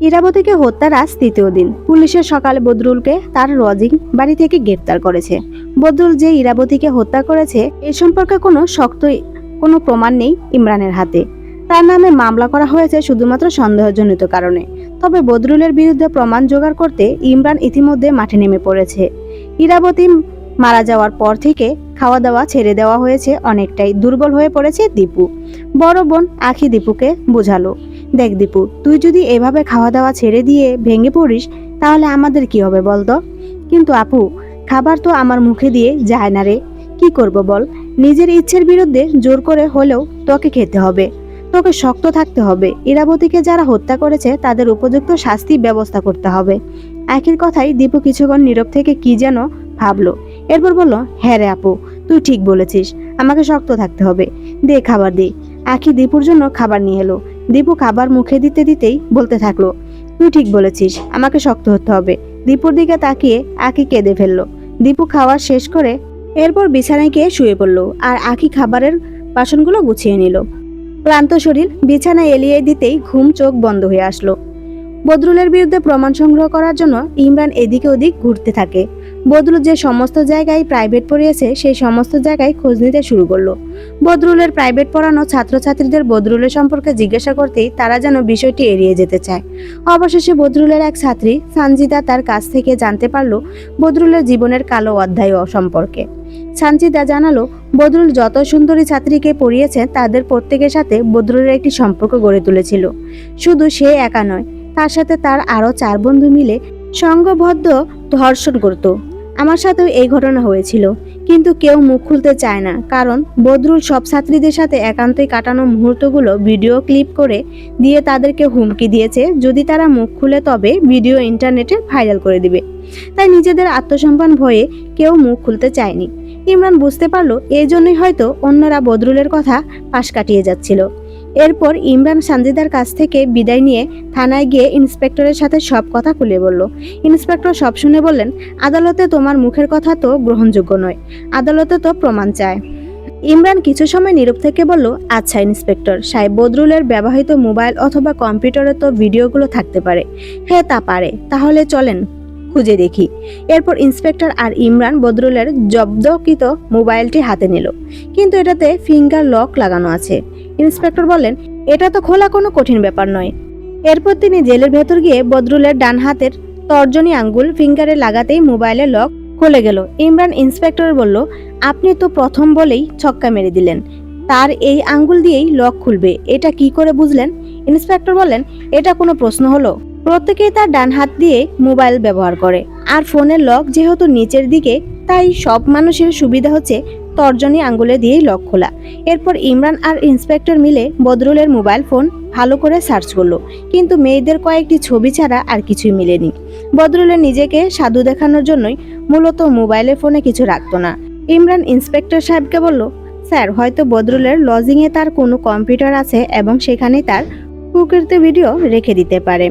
ইরাবতীকে হত্যার আজ তৃতীয় দিন। পুলিশের সকালে বদরুলকে তার লজিং বাড়ি থেকে গ্রেপ্তার করেছে। বদরুল যে ইরাবতীকে হত্যা করেছে, এ সম্পর্কে কোনো শক্ত কোনো প্রমাণ নেই ইমরানের হাতে। তার নামে মামলা করা হয়েছে শুধুমাত্র সন্দেহজনিত কারণে। তবে বদরুলের বিরুদ্ধে প্রমাণ জোগাড় করতে ইমরান ইতিমধ্যে মাঠে নেমে পড়েছে। ইরাবতী মারা যাওয়ার পর থেকে খাওয়া দাওয়া ছেড়ে দেওয়া হয়েছে অনেকটাই। দুর্বল হয়ে পড়েছে দীপু। বড় বোন আখি দীপুকে বোঝালো। দেখ দীপু, তুই যদি এভাবে খাওয়া দাওয়া ছেড়ে দিয়ে ভেঙে পড়িস, তাহলে আমাদের কি হবে বলতো? কিন্তু আপু, খাবার তো আমার মুখে দিয়ে যায় না রে। কি করব বল? নিজের ইচ্ছের বিরুদ্ধে জোর করে হলেও তোকে খেতে হবে। তোকে শক্ত থাকতে হবে। ইরাবতীকে যারা হত্যা করেছে, তাদের উপযুক্ত শাস্তি ব্যবস্থা করতে হবে। আখির কথাই দীপু কিছুক্ষণ নীরব থেকে কি যেন ভাবলো। এরপর বলল হ্যাঁ রে আপু, তুই ঠিক বলেছিস। আমাকে শক্ত থাকতে হবে। দে খাবার দে। আখি দীপুর জন্য খাবার নিয়ে এলো। দীপু খাবার মুখে দিতে দিতেই বলতে থাকল, তুই ঠিক বলেছিস, আমাকে শক্ত হতে হবে। দীপুর দিকে তাকিয়ে আখি কেঁদে ফেলল। দীপু খাওয়া শেষ করে এরপর বিছানায় গিয়ে শুয়ে পড়ল আর আখি খাবারের বাসনগুলো গুছিয়ে নিল। ক্লান্ত শরীর বিছানায় এলিয়ে দিতেই ঘুম চোখ বন্ধ হয়ে আসলো। বদরুলের বিরুদ্ধে প্রমাণ সংগ্রহ করার জন্য ইমরান এদিকে ওদিক ঘুরতে থাকে। বদরুল যে সমস্ত জায়গায় প্রাইভেট পড়িয়েছে, সেই সমস্ত জায়গায় খোঁজ নিতে শুরু করল। বদরুলের প্রাইভেট পড়ানো ছাত্রছাত্রীদের বদরুলের সম্পর্কে জিজ্ঞাসা করতেই তারা যেন বিষয়টি এড়িয়ে যেতে চায়। অবশেষে বদরুলের এক ছাত্রী, সানজিদা, তার কাছ থেকে জানতে পারল বদরুলের জীবনের কালো অধ্যায় সম্পর্কে। সানজিদা জানালো, বদরুল যত সুন্দরী ছাত্রীকে পড়িয়েছে, তাদের প্রত্যেকের সাথে বদরুলের একটি সম্পর্ক গড়ে তুলেছিল। শুধু সে একা নয়, তার সাথে তার আরও চার বন্ধু মিলে সংঘবদ্ধ ধর্ষণ করত। আমার সাথেও এই ঘটনা হয়েছিল। কিন্তু কেউ মুখ খুলতে চায় না, কারণ বদরুল সব ছাত্রীদের সাথে একান্তই কাটানো মুহূর্তগুলো ভিডিও ক্লিপ করে দিয়ে তাদেরকে হুমকি দিয়েছে। যদি তারা মুখ খুলে তবে ভিডিও ইন্টারনেটে ভাইরাল করে দিবে। তাই নিজেদের আত্মসম্মান ভয়ে কেউ মুখ খুলতে চায়নি। ইমরান বুঝতে পারল, এই জন্যই হয়তো অন্যরা বদরুলের কথা পাশ কাটিয়ে যাচ্ছিল। এরপর ইমরান সানজিদার কাছ থেকে বিদায় নিয়ে থানায় গিয়ে ইন্সপেক্টরের সাথে সব কথা খুলে বলল। ইন্সপেক্টর সব শুনে বললেন, আদালতে তোমার মুখের কথা তো গ্রহণযোগ্য নয়, আদালতে তো প্রমাণ চায় ইমরান কিছু সময় নীরব থেকে বলল আচ্ছা ইন্সপেক্টর, সাহেব বদরুলের ব্যবহৃত মোবাইল অথবা কম্পিউটারে তো ভিডিওগুলো থাকতে পারে। হ্যাঁ তা পারে, তাহলে চলেন, খুঁজে দেখি। এরপর ইন্সপেক্টর আর ইমরান বদরুলের জব্দকৃত মোবাইলটি হাতে নিল। কিন্তু এটাতে ফিঙ্গার লক লাগানো আছে। ইন্সপেক্টর বলেন, এটা তো খোলা কোনো কঠিন ব্যাপার নয়। এরপর তিনি জেলের ভেতর গিয়ে বদরুলের ডান হাতের তর্জনী আঙ্গুল ফিঙ্গারে লাগাতেই মোবাইলের লক খুলে গেল। ইমরান ইন্সপেক্টর বলল, আপনি তো প্রথম বলেই ছক্কা মেরে দিলেন। তার এই আঙ্গুল দিয়েই লক খুলবে। এটা কি করে বুঝলেন? ইন্সপেক্টর বলেন, এটা কোনো প্রশ্ন হলো। প্রত্যেকেই তার ডান হাত দিয়ে মোবাইল ব্যবহার করে। আর ফোনের লক যেহেতু নিচের দিকে, তাই সব মানুষের সুবিধা হচ্ছে তর্জনী আঙ্গুলে দিয়েই লক খোলা। এরপর ইমরান আর ইন্সপেক্টর মিলে বদরুলের মোবাইল ফোন ভালো করে সার্চ করল। কিন্তু মেয়েদের কয়েকটি ছবি ছাড়া আর কিছুই মিলেনি। বদরুলের নিজেকে সাধু দেখানোর জন্যই মূলত মোবাইলের ফোনে কিছু রাখতো না। ইমরান ইন্সপেক্টর সাহেবকে বলল, স্যার, হয়তো বদরুলের লজিংয়ে তার কোনো কম্পিউটার আছে এবং সেখানে তার কুকৃত ভিডিও রেখে দিতে পারে।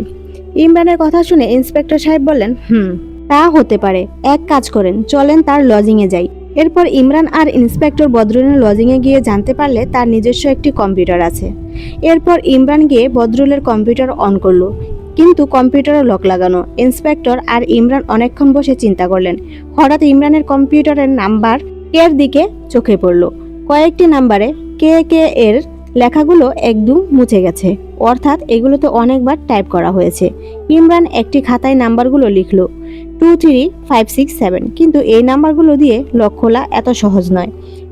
ইমরানের কথা শুনে ইন্সপেক্টর সাহেব বললেন, হুম, তা হতে পারে। এক কাজ করেন, চলেন তার লজিংয়ে যাই। এরপর ইমরান আর ইন্সপেক্টর বদরুলের লজিংয়ে গিয়ে জানতে পারলে তার নিজস্ব একটি কম্পিউটার আছে। এরপর ইমরান গিয়ে বদরুলের কম্পিউটার অন করল, কিন্তু কম্পিউটারে লক লাগানো। ইন্সপেক্টর আর ইমরান অনেকক্ষণ বসে চিন্তা করলেন। হঠাৎ ইমরানের কম্পিউটারের নাম্বার এর দিকে চোখে পড়ল। কয়েকটি নাম্বারে কে কে এর লেখাগুলো একদম মুছে গেছে। অর্থাৎ এগুলোতে অনেকবার টাইপ করা হয়েছে। ইমরান একটি খাতায় নাম্বারগুলো লিখলো two three five six seven কিন্তু এই নাম্বারগুলো দিয়ে লক খোলা এত সহজ নয়।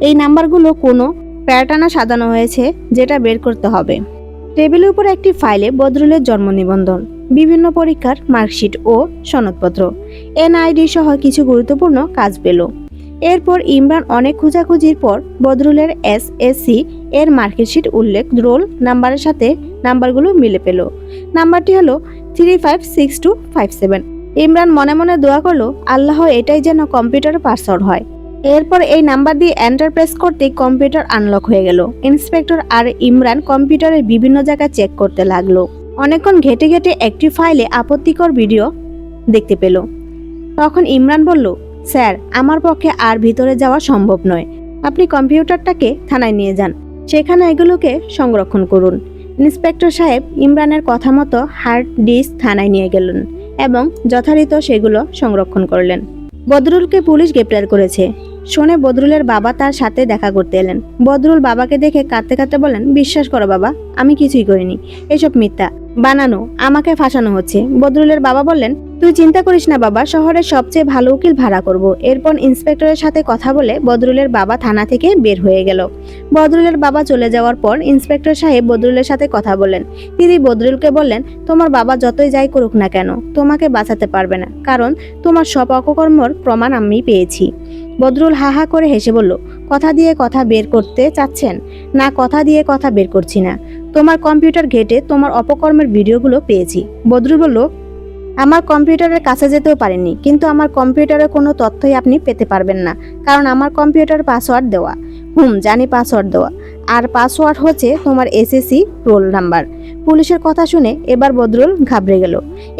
এই নাম্বারগুলো কোনো প্যাটার্নে সাজানো হয়েছে যেটা বের করতে হবে। টেবিলের উপর একটি ফাইলে বদরুলের জন্ম নিবন্ধন, বিভিন্ন পরীক্ষার মার্কশিট ও সনদপত্র। এনআইডি সহ কিছু গুরুত্বপূর্ণ কাজ পেল। এরপর ইমরান অনেক খোঁজাখুঁজির পর বদরুলের এস এসসি এর মার্কশিট উল্লেখ রোল নাম্বারের সাথে নাম্বারগুলো মিলে পেল। নাম্বারটি হলো three five six two five seven. Imran মনে মনে দোয়া করল, আল্লাহ এটাই যেন কম্পিউটার পাসওয়ার্ড হয়। এরপর এই নাম্বার দিয়ে এন্টার প্রেস করতেই কম্পিউটার আনলক হয়ে গেল। ইন্সপেক্টর আর ইমরান কম্পিউটারের বিভিন্ন জায়গা চেক করতে লাগল। অনেকক্ষণ ঘেটে ঘেটে একটি ফাইলে আপত্তিকর ভিডিও দেখতে পেল। তখন ইমরান বলল স্যার, আমার পক্ষে আর ভিতরে যাওয়া সম্ভব নয়। আপনি কম্পিউটারটাকে থানায় নিয়ে যান। সেখানে এগুলোকে সংরক্ষণ করুন। ইন্সপেক্টর সাহেব ইমরানের কথা মতো হার্ড ডিস্ক থানায় নিয়ে গেলেন এবং যথারীত সেগুলো সংরক্ষণ করলেন। বদরুলকে পুলিশ গ্রেপ্তার করেছে। শুনে বদরুলের বাবা তার সাথে দেখা করতে এলেন। বদরুল বাবাকে দেখে কাঁদতে কাঁদতে বলেন, বিশ্বাস করো বাবা, আমি কিছুই করিনি। এসব মিথ্যা। বানানো, আমাকে ফাঁসানো হচ্ছে। বদরুলের বাবা বললেন, তুই চিন্তা করিস না বাবা, শহরের সবচেয়ে ভালো উকিল ভাড়া করব। এরপর ইন্সপেক্টরের সাথে কথা বলে বদরুলের বাবা থানা থেকে বের হয়ে গেল। বদরুলের বাবা চলে যাওয়ার পর ইন্সপেক্টর সাহেব বদরুলের সাথে কথা বলেন তিনি বদরুলকে বললেন, তোমার বাবা যতই যাই করুক না কেন, তোমাকে বাঁচাতে পারবে না, কারণ তোমার সব অপকর্মর প্রমাণ আমি পেয়েছি। বদরুল হা হা করে হেসে বলল, কথা দিয়ে কথা বের করতে চাচ্ছেন? না, কথা দিয়ে কথা বের করছি না। তোমার কম্পিউটার ঘেটে তোমার অপকর্মের ভিডিওগুলো পেয়েছি। বদরুল বলল, আমার কম্পিউটারের কাছে যেতেও পারেনি কিন্তু আমার কম্পিউটারে কোনো তথ্যই আপনি পেতে পারবেন না, কারণ আমার কম্পিউটার পাসওয়ার্ড দেওয়া। হুম, জানি পাসওয়ার্ড দেওয়া। আর পাসওয়ার্ড হচ্ছে তোমার এসএসসি রোল নাম্বার। পুলিশের কথা শুনে এবার বদরুল ঘাবড়ে গেল।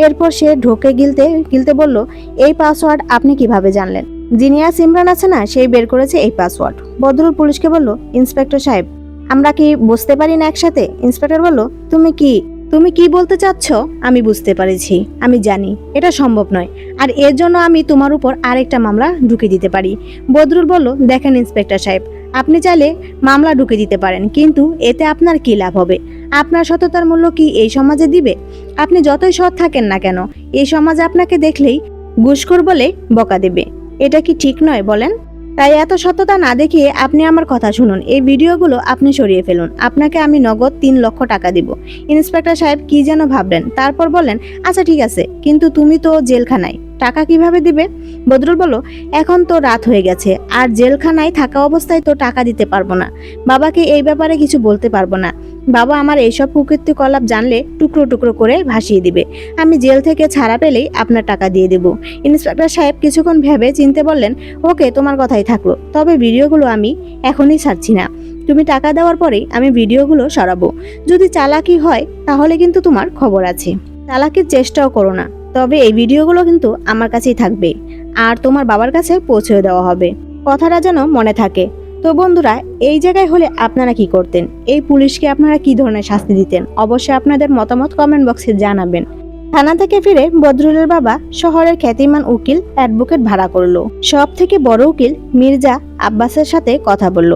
এরপর সে ঢোকে গিলতে গিলতে বলল, এই পাসওয়ার্ড আপনি কীভাবে জানলেন? জিনিয়াস ইমরান আছে না, সেই বের করেছে এই পাসওয়ার্ড। বদরুল পুলিশকে বলল, ইন্সপেক্টর সাহেব আমরা কি বুঝতে পারি না একসাথে? ইন্সপেক্টর বলল, তুমি কি তুমি কি বলতে চাচ্ছ? আমি বুঝতে পারছি, আমি জানি, এটা সম্ভব নয়। আর এর জন্য আমি তোমার উপর আরেকটা মামলা ঢুকে দিতে পারি। বদরুল বলল, দেখেন ইন্সপেক্টর সাহেব, আপনি চাইলে মামলা ঢুকে দিতে পারেন, কিন্তু এতে আপনার কি লাভ হবে? আপনার সততার মূল্য কি এই সমাজে দিবে? আপনি যতই সৎ থাকেন না কেন, এই সমাজ আপনাকে দেখলেই ঘুষখোর বলে বকা দেবে। এটা কি ঠিক নয় বলেন? তাই এত সত্যতা না দেখিয়ে আপনি আমার কথা শুনুন। এই ভিডিওগুলো আপনি সরিয়ে ফেলুন। আপনাকে আমি নগদ তিন লক্ষ টাকা দিব। ইন্সপেক্টর সাহেব কি যেন ভাবলেন। তারপর বললেন আচ্ছা ঠিক আছে। কিন্তু তুমি তো জেলখানায়। টাকা কীভাবে দিবে? বদরুল বলল, এখন তো রাত হয়ে গেছে, আর জেলখানায় থাকা অবস্থায় তো টাকা দিতে পারব না। বাবাকে এই ব্যাপারে কিছু বলতে পারব না। বাবা আমার এইসব কুকীর্তিকলাপ জানলে টুকরো টুকরো করে ভাসিয়ে দিবে। আমি জেল থেকে ছাড়া পেলেই আপনার টাকা দিয়ে দেব। ইন্সপেক্টর সাহেব কিছুক্ষণ ভেবে চিনতে বললেন, ওকে, তোমার কথাই থাকল। তবে ভিডিওগুলো আমি এখনই ছাড়ছি না। তুমি টাকা দেওয়ার পরেই আমি ভিডিওগুলো সরাবো। যদি চালাকি হয়, তাহলে কিন্তু তোমার খবর আছে। চালাকির চেষ্টাও করো না। তবে এই ভিডিওগুলো কিন্তু আমার কাছেই থাকবে। আর তোমার বাবার কাছে পৌঁছে দেওয়া হবে। কথাটা যেন মনে থাকে। তো বন্ধুরা, এই জায়গায় হলে আপনারা কি করতেন? এই পুলিশকে আপনারা কি ধরনের শাস্তি দিতেন? অবশ্যই আপনাদের মতামত কমেন্ট বক্সে জানাবেন। থানা থেকে ফিরে বদরুলের বাবা শহরের খ্যাতিমান উকিল অ্যাডভোকেট ভাড়া করল। সব থেকে বড় উকিল মির্জা আব্বাসের সাথে কথা বলল।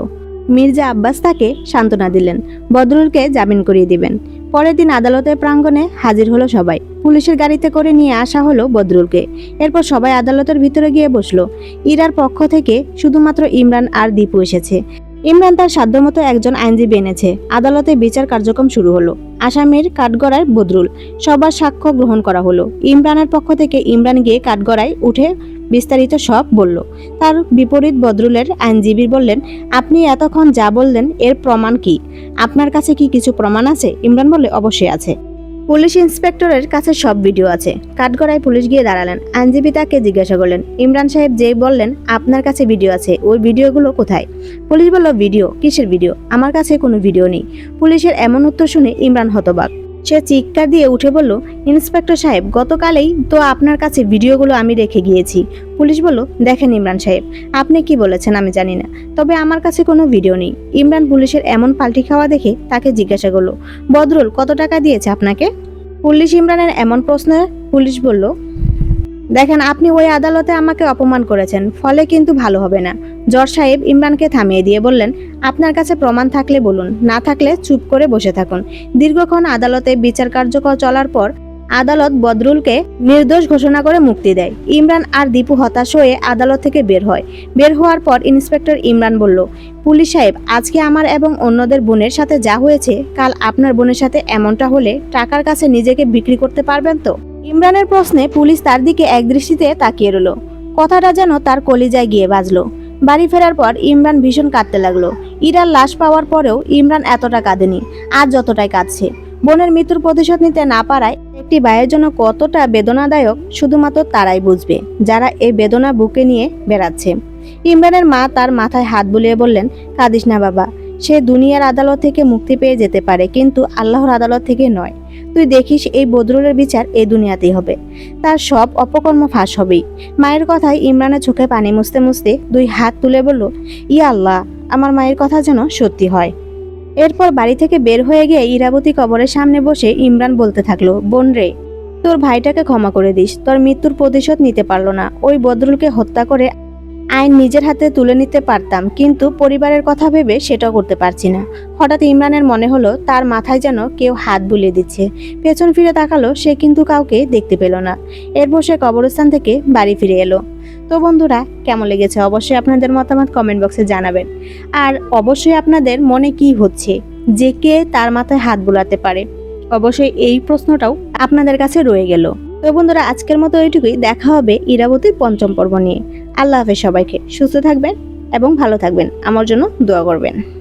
মির্জা আব্বাস তাকে সান্ত্বনা দিলেন। বদরুলকে জামিন করিয়ে দিবেন। পরের দিন আদালতের প্রাঙ্গণে হাজির হলো সবাই। পুলিশের গাড়িতে করে নিয়ে আসা হলো বদরুলকে। এরপর সবাই আদালতের ভিতরে গিয়ে বসল। ইরার পক্ষ থেকে শুধুমাত্র ইমরান আর দীপু এসেছে। ইমরান তার সাধ্যমতো একজন আইনজীবী এনেছে। আদালতে বিচার কার্যক্রম শুরু হলো। আসামির কাঠগড়ায় বদরুল। সবার সাক্ষ্য গ্রহণ করা হলো। ইমরানের পক্ষ থেকে ইমরান গিয়ে কাঠগড়ায় উঠে বিস্তারিত সব বলল। তার বিপরীত বদরুলের আইনজীবী বললেন, আপনি এতক্ষণ যা বললেন, এর প্রমাণ কি? আপনার কাছে কি কিছু প্রমাণ আছে? ইমরান বললে, অবশ্যই আছে। পুলিশ ইন্সপেক্টরের কাছে সব ভিডিও আছে। কাঠগড়ায় পুলিশ গিয়ে দাঁড়ালেন। আইনজীবী তাকে জিজ্ঞাসা করলেন, ইমরান সাহেব যেই বললেন, আপনার কাছে ভিডিও আছে, ওই ভিডিওগুলো কোথায়? পুলিশ বলল, ভিডিও? কিসের ভিডিও? আমার কাছে কোনো ভিডিও নেই। পুলিশের এমন উত্তর শুনে ইমরান হতবাক। সে চিৎকার দিয়ে উঠে বলল, ইন্সপেক্টর সাহেব, গতকালেই তো আপনার কাছে ভিডিওগুলো আমি রেখে গিয়েছি। পুলিশ বলল, দেখেন ইমরান সাহেব, আপনি কি বলেছেন আমি জানি না। তবে আমার কাছে কোনো ভিডিও নেই। ইমরান পুলিশের এমন পাল্টি খাওয়া দেখে তাকে জিজ্ঞাসা করল, বদরুল, কত টাকা দিয়েছে আপনাকে? পুলিশ ইমরানের এমন প্রশ্নে পুলিশ বলল দেখেন, আপনি ওই আদালতে আমাকে অপমান করেছেন, ফলে কিন্তু ভালো হবে না। জজ সাহেব ইমরানকে থামিয়ে দিয়ে বললেন, আপনার কাছে প্রমাণ থাকলে বলুন, না থাকলে চুপ করে বসে থাকুন। দীর্ঘক্ষণ আদালতে বিচার কার্যকর চলার পর আদালত বদরুলকে নির্দোষ ঘোষণা করে মুক্তি দেয়। ইমরান আর দীপু হতাশ হয়ে আদালত থেকে বের হয়। বের হওয়ার পর ইন্সপেক্টর ইমরান বলল, পুলিশ সাহেব, আজকে আমার এবং অন্যদের বোনের সাথে যা হয়েছে, কাল আপনার বোনের সাথে এমনটা হলে টাকার কাছে নিজেকে বিক্রি করতে পারবেন তো? ইমরানের প্রশ্নে পুলিশ তার দিকে একদৃষ্টিতে তাকিয়ে রইল। কথাটা যেন তার কলিজায় গিয়ে বাজলো। বাড়ি ফেরার পর ইমরান ভীষণ কাঁদতে লাগল। ইরার লাশ পাওয়ার পরেও ইমরান এতটা কাঁদেনি আজ যতটাই কাঁদছে। বোনের মৃত্যুর প্রতিশোধ নিতে না পারায় একটি ভাইয়ের জন্য কতটা বেদনাদায়ক শুধুমাত্র তারাই বুঝবে, যারা এই বেদনা বুকে নিয়ে বেড়াচ্ছে। ইমরানের মা তার মাথায় হাত বুলিয়ে বললেন, কাঁদিস না বাবা। সে দুনিয়ার আদালত থেকে মুক্তি পেয়ে যেতে পারে, কিন্তু আল্লাহর আদালত থেকে নয়। তুই দেখিস এই বদরুলের বিচার এই দুনিয়াতেই হবে। তার সব অপকর্ম ফাঁস হবেই। মায়ের কথায় ইমরানের চোখে পানি মুছতে মুছতে দুই হাত তুলে বলল ইয়া আল্লাহ, আমার মায়ের কথা যেন সত্যি হয়। এরপর বাড়ি থেকে বের হয়ে গিয়ে ইরাবতী কবরের সামনে বসে ইমরান বলতে থাকল, বোন রে, তোর ভাইটাকে ক্ষমা করে দিস। তোর মৃত্যুর প্রতিশোধ নিতে পারল না। ওই বদরুলকে হত্যা করে আইন নিজের হাতে তুলে নিতে পারতাম, কিন্তু পরিবারের কথা ভেবে সেটাও করতে পারছি না। হঠাৎ ইমরানের মনে হলো, তার মাথায় যেন কেউ হাত বুলিয়ে দিচ্ছে। পেছন ফিরে তাকালো, সে কিন্তু কাউকে দেখতে পেল না। এরপর সে কবরস্থান থেকে বাড়ি ফিরে এলো। তো বন্ধুরা, কেমন লেগেছে? অবশ্যই আপনাদের মতামত কমেন্ট বক্সে জানাবেন। আর অবশ্যই আপনাদের মনে কি হচ্ছে? যে কে তার মাথায় হাত বুলাতে পারে? অবশ্যই এই প্রশ্নটাও আপনাদের কাছে রয়ে গেল। তো বন্ধুরা, আজকের মতো এইটুকুই। দেখা হবে ইরাবতীর পঞ্চম পর্ব নিয়ে। আল্লাহ হাফেজ সবাইকে। সুস্থ থাকবেন এবং ভালো থাকবেন। আমার জন্য দোয়া করবেন।